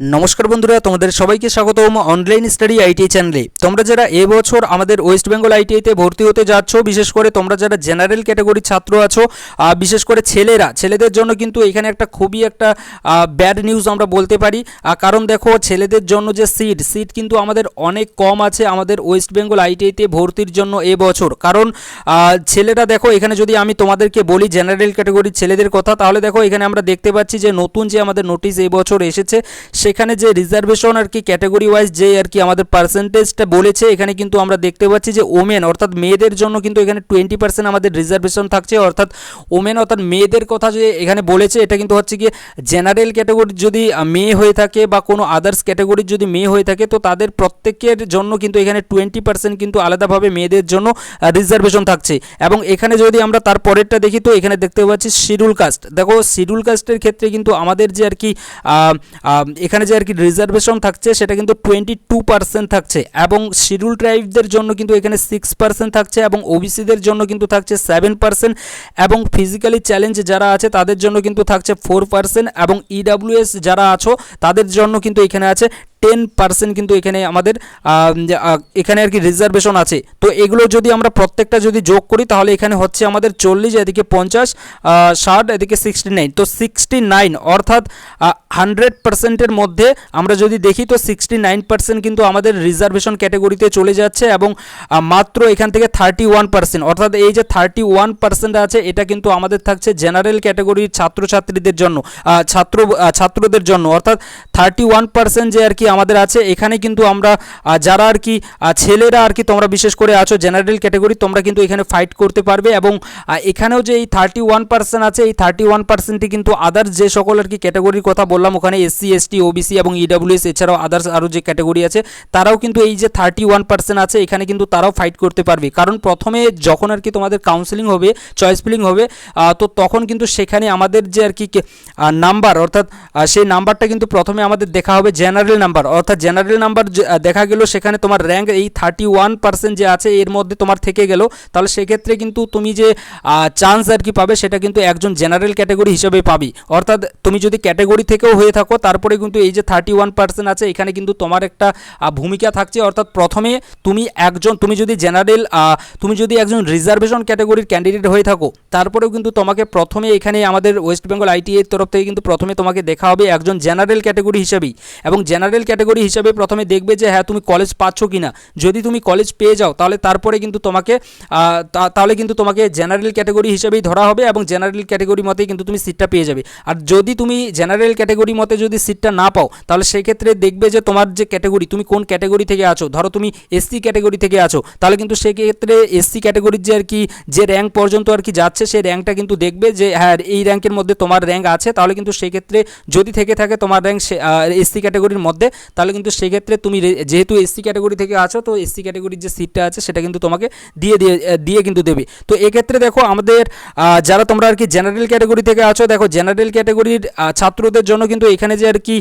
নমস্কার বন্ধুরা, তোমাদের সবাইকে স্বাগতম অনলাইন স্টাডি আইটি চ্যানেলে তোমরা যারা এবছর আমাদের ওয়েস্ট বেঙ্গল আইটিআইতে ভর্তি হতে যাচ্ছ, বিশেষ করে তোমরা যারা জেনারেল ক্যাটাগরির ছাত্র আছো বিশেষ করে ছেলেরা, ছেলেদের জন্য কিন্তু এখানে একটা খুবই একটা ব্যাড নিউজ আমরা বলতে পারি। কারণ দেখো, ছেলেদের জন্য যে সিট সিট কিন্তু আমাদের অনেক কম আছে আমাদের ওয়েস্ট বেঙ্গল আইটিআইতে ভর্তির জন্য এবছর কারণ ছেলেরা দেখো, এখানে যদি আমি তোমাদেরকে বলি জেনারেল ক্যাটাগরির ছেলেদের কথা, তাহলে দেখো, এখানে আমরা দেখতে পাচ্ছি যে নতুন যে আমাদের নোটিশ এবছর এসেছে সেখানে যে রিজার্ভেশন আর কি ক্যাটাগরি ওয়াইজ যে আর কি আমাদের পার্সেন্টেজটা বলেছে এখানে কিন্তু আমরা দেখতে পাচ্ছি যে ওমেন অর্থাৎ মেয়েদের জন্য কিন্তু এখানে টোয়েন্টি পার্সেন্ট আমাদের রিজার্ভেশন থাকছে। অর্থাৎ ওমেন অর্থাৎ মেয়েদের কথা যে এখানে বলেছে এটা কিন্তু হচ্ছে কি জেনারেল ক্যাটাগরি যদি মেয়ে হয়ে থাকে বা কোনো আদার্স ক্যাটাগরির যদি মেয়ে হয়ে থাকে তো তাদের প্রত্যেকের জন্য কিন্তু এখানে টোয়েন্টি পার্সেন্ট কিন্তু আলাদাভাবে মেয়েদের জন্য রিজার্ভেশন থাকছে। এবং এখানে যদি আমরা তার পরেরটা দেখি তো এখানে দেখতে পাচ্ছি শিডিউল কাস্ট দেখো শিডিউল কাস্টের ক্ষেত্রে কিন্তু আমাদের যে আর কি আহ, এখানে যে আর কি রিজার্ভেশন থাকছে, সেটা কিন্তু টোয়েন্টি টু পার্সেন্ট থাকছে এবং শিডিউল ট্রাইবদের জন্য কিন্তু এখানে সিক্স পার্সেন্ট থাকছে এবং ওবিসিদের জন্য কিন্তু থাকছে সেভেন পার্সেন্ট এবং ফিজিক্যালি চ্যালেঞ্জ যারা আছে, তাদের জন্য কিন্তু থাকছে ফোর পার্সেন্ট এবং ইডাব্লিউএস যারা আছো, তাদের জন্য কিন্তু এখানে আছে টেন পার্সেন্ট কিন্তু এখানে আমাদের এখানে আর কি রিজার্ভেশন আছে। তো এগুলো যদি আমরা প্রত্যেকটা যদি যোগ করি, তাহলে এখানে হচ্ছে আমাদের চল্লিশ, এদিকে পঞ্চাশ ষাট, এদিকে সিক্সটি নাইন তো সিক্সটি নাইন অর্থাৎ হান্ড্রেড পার্সেন্টের মধ্যে আমরা যদি দেখি, তো সিক্সটি নাইন পার্সেন্ট কিন্তু আমাদের রিজার্ভেশন ক্যাটাগরিতে চলে যাচ্ছে এবং মাত্র এখান থেকে থার্টি ওয়ান পার্সেন্ট। অর্থাৎ এই যে থার্টি ওয়ান পার্সেন্ট আছে, এটা কিন্তু আমাদের থাকছে জেনারেল ক্যাটাগরির ছাত্রছাত্রীদের জন্য ছাত্র ছাত্রদের জন্য। অর্থাৎ থার্টি ওয়ান পার্সেন্ট যে আর কি আমাদের আছে, এখানে কিন্তু আমরা যারা আর কি ছেলেরা আর কি তোমরা বিশেষ করে আছো জেনারেল ক্যাটাগরি, তোমরা কিন্তু এখানে ফাইট করতে পারবে এবং এখানেও যে এই থার্টি ওয়ান পার্সেন্ট আছে, এই থার্টি ওয়ান পার্সেন্টই কিন্তু আদার্স যে সকল আর কি ক্যাটাগরির কথা বললাম ওখানে এসসি এসটি ওবিসি এবং ইডাব্লিউএস এছাড়াও আদার্স আরও যে ক্যাটাগরি আছে, তারাও কিন্তু এই যে থার্টি ওয়ান পার্সেন্ট আছে, এখানে কিন্তু তারাও ফাইট করতে পারবে। কারণ প্রথমে যখন আর কি তোমাদের কাউন্সেলিং হবে চয়েস ফিলিং হবে তো তখন কিন্তু সেখানে আমাদের যে আর কি নাম্বার অর্থাৎ সেই নাম্বারটা কিন্তু প্রথমে আমাদের দেখা হবে জেনারেল নাম্বার অর্থাৎ জেনারেল নাম্বার দেখা গেল সেখানে তোমার র্যাঙ্ক এই থার্টি ওয়ান পার্সেন্ট যে আছে, এর মধ্যে তোমার থেকে গেল। তাহলে সেক্ষেত্রে কিন্তু তুমি যে চান্স আর কি পাবে, সেটা কিন্তু একজন জেনারেল ক্যাটাগরি হিসেবে পাবি। অর্থাৎ তুমি যদি ক্যাটাগরি থেকেও হয়ে থাকো। তারপরে কিন্তু এই যে থার্টি ওয়ান পার্সেন্ট আছে, এখানে কিন্তু তোমার একটা ভূমিকা থাকছে। অর্থাৎ প্রথমে তুমি একজন, তুমি যদি জেনারেল তুমি যদি একজন রিজার্ভেশন ক্যাটাগরির ক্যান্ডিডেট হয়ে থাকো, তারপরেও কিন্তু তোমাকে প্রথমে এখানে আমাদের ওয়েস্ট বেঙ্গল আইটিএর তরফ থেকে কিন্তু প্রথমে তোমাকে দেখা হবে একজন জেনারেল ক্যাটাগরি হিসেবেই। এবং জেনারেল ক্যাটাগরি হিসেবে প্রথমে দেখবে যে হ্যাঁ তুমি কলেজ পাচ্ছ কি না যদি তুমি কলেজ পেয়ে যাও, তাহলে তারপরে কিন্তু তোমাকে তাহলে কিন্তু তোমাকে জেনারেল ক্যাটাগরি হিসেবেই ধরা হবে এবং জেনারেল ক্যাটাগরি মতেই কিন্তু তুমি সিটটা পেয়ে যাবে। আর যদি তুমি জেনারেল ক্যাটাগরি মতে যদি সিটটা না পাও, তাহলে সেক্ষেত্রে দেখবে যে তোমার যে ক্যাটাগরি তুমি কোন ক্যাটাগরি থেকে আছো? ধরো তুমি এসসি ক্যাটাগরি থেকে আছো, তাহলে কিন্তু সেক্ষেত্রে এসসি ক্যাটাগরির যে আর কি, যে র্যাঙ্ক পর্যন্ত আর কি যাচ্ছে, সেই র্যাঙ্কটা কিন্তু দেখবে যে হ্যাঁ এই র্যাঙ্কের মধ্যে তোমার র্যাঙ্ক আছে, তাহলে কিন্তু সেক্ষেত্রে যদি থেকে থাকে তোমার র্যাঙ্ক এসসি ক্যাটাগরির মধ্যে, তাহলে কিন্তু সেক্ষেত্রে তুমি যেহেতু এসসি ক্যাটাগরি থেকে আছো, তো এসসি ক্যাটাগরির যে সিটটা আছে, সেটা কিন্তু তোমাকে দিয়ে দিয়ে দিয়ে কিন্তু দেবে। তো এক্ষেত্রে দেখো আমাদের যারা তোমরা আর কি জেনারেল ক্যাটাগরি থেকে আছো, দেখো জেনারেল ক্যাটাগরির ছাত্রদের জন্য কিন্তু এখানে যে আর কি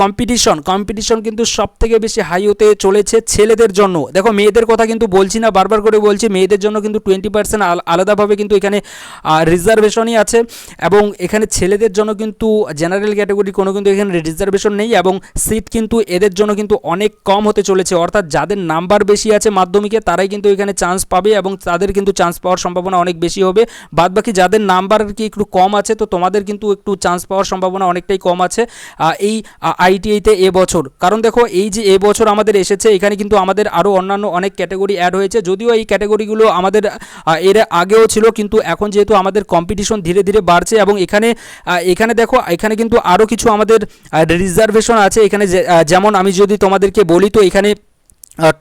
কম্পিটিশন কম্পিটিশন কিন্তু সব থেকে বেশি হাই হতে চলেছে ছেলেদের জন্য। দেখো, মেয়েদের কথা কিন্তু বলছি না, বারবার করে বলছি, মেয়েদের জন্য কিন্তু টোয়েন্টি পার্সেন্ট আলাদাভাবে কিন্তু এখানে রিজার্ভেশনই আছে এবং এখানে ছেলেদের জন্য কিন্তু জেনারেল ক্যাটাগরি কোনো কিন্তু এখানে রিজার্ভেশন নেই এবং সিট কিন্তু এদের জন্য কিন্তু অনেক কম হতে চলেছে। অর্থাৎ যাদের নাম্বার বেশি আছে মাধ্যমিকে, তারাই কিন্তু এখানে চান্স পাবে এবং তাদের কিন্তু চান্স পাওয়ার সম্ভাবনা অনেক বেশি হবে। বাদবাকি যাদের নাম্বার আর কি একটু কম আছে, তো তোমাদের কিন্তু একটু চান্স পাওয়ার সম্ভাবনা অনেকটাই কম আছে আহ, এই আইটিআইতে এবছর কারণ দেখো এই যে এবছর আমাদের এসেছে এখানে কিন্তু আমাদের আরও অন্যান্য অনেক ক্যাটাগরি অ্যাড হয়েছে। যদিও এই ক্যাটাগরিগুলো আমাদের এর আগেও ছিল কিন্তু এখন যেহেতু আমাদের কম্পিটিশন ধীরে ধীরে বাড়ছে এবং এখানে এখানে দেখো এখানে কিন্তু আরও কিছু আমাদের রিজার্ভেশন আছে। এখানে যেমন আমি যদি তোমাদেরকে বলি তো এখানে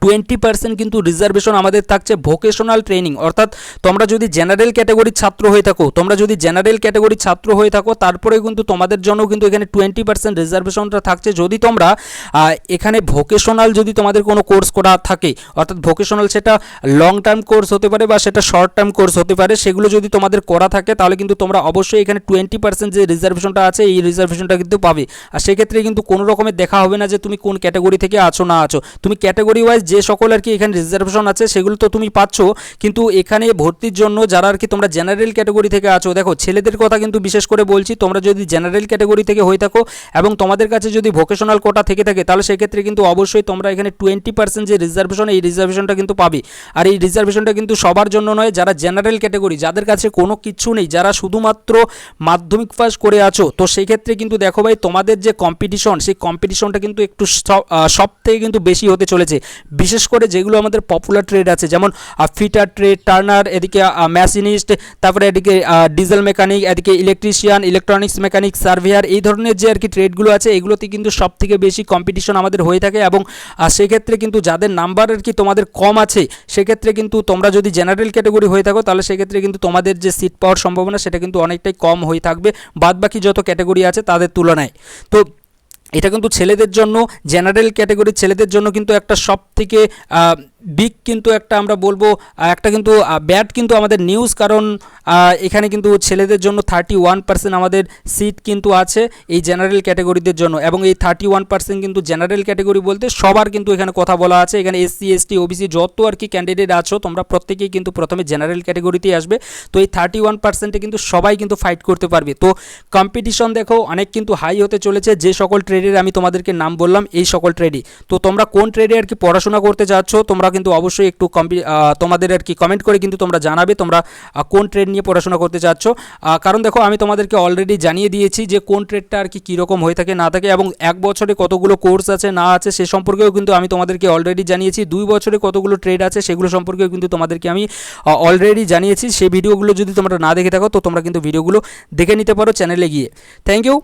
টোয়েন্টি পার্সেন্ট কিন্তু রিজার্ভেশন আমাদের থাকছে ভোকেশনাল ট্রেনিং অর্থাৎ তোমরা যদি জেনারেল ক্যাটাগরির ছাত্র হয়ে থাকো, তোমরা যদি জেনারেল ক্যাটাগরির ছাত্র হয়ে থাকো, তারপরে কিন্তু তোমাদের জন্য কিন্তু এখানে টোয়েন্টি পার্সেন্ট রিজার্ভেশনটা থাকছে। যদি তোমরা এখানে ভোকেশনাল যদি তোমাদের কোনো কোর্স করা থাকে, অর্থাৎ ভোকেশনাল সেটা লং টার্ম কোর্স হতে পারে বা সেটা শর্ট টার্ম কোর্স হতে পারে, সেগুলো যদি তোমাদের করা থাকে, তাহলে কিন্তু তোমরা অবশ্যই এখানে টোয়েন্টি পার্সেন্ট যে রিজার্ভেশনটা আছে, এই রিজার্ভেশনটা কিন্তু পাবে। আর সেক্ষেত্রে কিন্তু কোনো রকমের দেখা হবে না যে তুমি কোন ক্যাটাগরি থেকে আছো না আছো। তুমি ক্যাটাগরি ক্যাটাগরি ওয়াইজ যে সকল আর কি এখানে রিজার্ভেশন আছে, সেগুলো তো তুমি পাচ্ছ। কিন্তু এখানে ভর্তির জন্য যারা আর কি তোমরা জেনারেল ক্যাটাগরি থেকে আছো, দেখো, ছেলেদের কথা কিন্তু বিশেষ করে বলছি, তোমরা যদি জেনারেল ক্যাটাগরি থেকে হয়ে থাকো এবং তোমাদের কাছে যদি ভোকেশনাল কোটা থেকে থাকে, তাহলে সেক্ষেত্রে কিন্তু অবশ্যই তোমরা এখানে টোয়েন্টি পার্সেন্ট যে রিজার্ভেশন এই রিজার্ভেশনটা কিন্তু পাবে। আর এই রিজার্ভেশনটা কিন্তু সবার জন্য নয়, যারা জেনারেল ক্যাটাগরি যাদের কাছে কোনো কিছু নেই, যারা শুধুমাত্র মাধ্যমিক পাস করে আছো, তো সেক্ষেত্রে কিন্তু দেখো ভাই, তোমাদের যে কম্পিটিশন সেই কম্পিটিশনটা কিন্তু একটু সব- থেকে কিন্তু বেশি হতে চলেছে। বিশেষ করে যেগুলো আমাদের পপুলার ট্রেড আছে, যেমন ফিটার ট্রেড টার্নার এদিকে মেশিনিস্ট তারপরে এদিকে ডিজেল মেকানিক এদিকে ইলেকট্রিশিয়ান ইলেকট্রনিক্স মেকানিক সার্ভেয়ার এই ধরনের যে আর কি ট্রেডগুলো আছে, এগুলোতে কিন্তু সব থেকে বেশি কম্পিটিশন আমাদের হয়ে থাকে এবং সেক্ষেত্রে কিন্তু যাদের নাম্বার আর কি তোমাদের কম আছে, সেক্ষেত্রে কিন্তু তোমরা যদি জেনারেল ক্যাটাগরি হয়ে থাকো, তাহলে সেক্ষেত্রে কিন্তু তোমাদের যে সিট পাওয়ার সম্ভাবনা, সেটা কিন্তু অনেকটাই কম হয়ে থাকবে, বাদবাকি যত ক্যাটাগরি আছে তাদের তুলনায়। তো এটা কিন্তু ছেলেদের জন্য জেনারেল ক্যাটাগরির ছেলেদের জন্য কিন্তু একটা সব থেকে বিগ কিন্তু একটা আমরা বলব একটা কিন্তু ব্যাড কিন্তু আমাদের নিউজ কারণ এখানে কিন্তু ছেলেদের জন্য থার্টি ওয়ান পার্সেন্ট আমাদের সিট কিন্তু আছে এই জেনারেল ক্যাটাগরিদের জন্য। এবং এই থার্টি ওয়ান পার্সেন্ট কিন্তু জেনারেল ক্যাটাগরি বলতে সবার কিন্তু এখানে কথা বলা আছে। এখানে এসসি এসটি ওবিসি যত আর কি ক্যান্ডিডেট আছো, তোমরা প্রত্যেকেই কিন্তু প্রথমে জেনারেল ক্যাটাগরিতেই আসবে। তো এই থার্টি ওয়ান পার্সেন্টে কিন্তু সবাই কিন্তু ফাইট করতে পারবে। তো কম্পিটিশন দেখো, অনেক কিন্তু হাই হতে চলেছে। যে সকল ট্রেডের আমি তোমাদেরকে নাম বললাম, এই সকল ট্রেডই তো তোমরা কোন ট্রেডে আর কি পড়াশোনা করতে যাচ্ছ, তোমরা কিন্তু অবশ্যই একটু তোমাদের আর কি কমেন্ট করে কিন্তু তোমরা জানাবে, তোমরা কোন ট্রেড নিয়ে পড়াশোনা করতে চাচ্ছ। কারণ দেখো, আমি তোমাদেরকে অলরেডি জানিয়ে দিয়েছি যে কোন ট্রেডটা আর কি কীরকম হয়ে থাকে, না থাকে, এবং এক বছরে কতগুলো কোর্স আছে, না আছে, সে সম্পর্কেও কিন্তু আমি তোমাদেরকে অলরেডি জানিয়েছি। দুই বছরে কতগুলো ট্রেড আছে, সেগুলো সম্পর্কেও কিন্তু তোমাদেরকে আমি অলরেডি জানিয়েছি। সেই ভিডিওগুলো যদি তোমরা না দেখে থাকো, তো তোমরা কিন্তু ভিডিওগুলো দেখে নিতে পারো চ্যানেলে গিয়ে। Thank you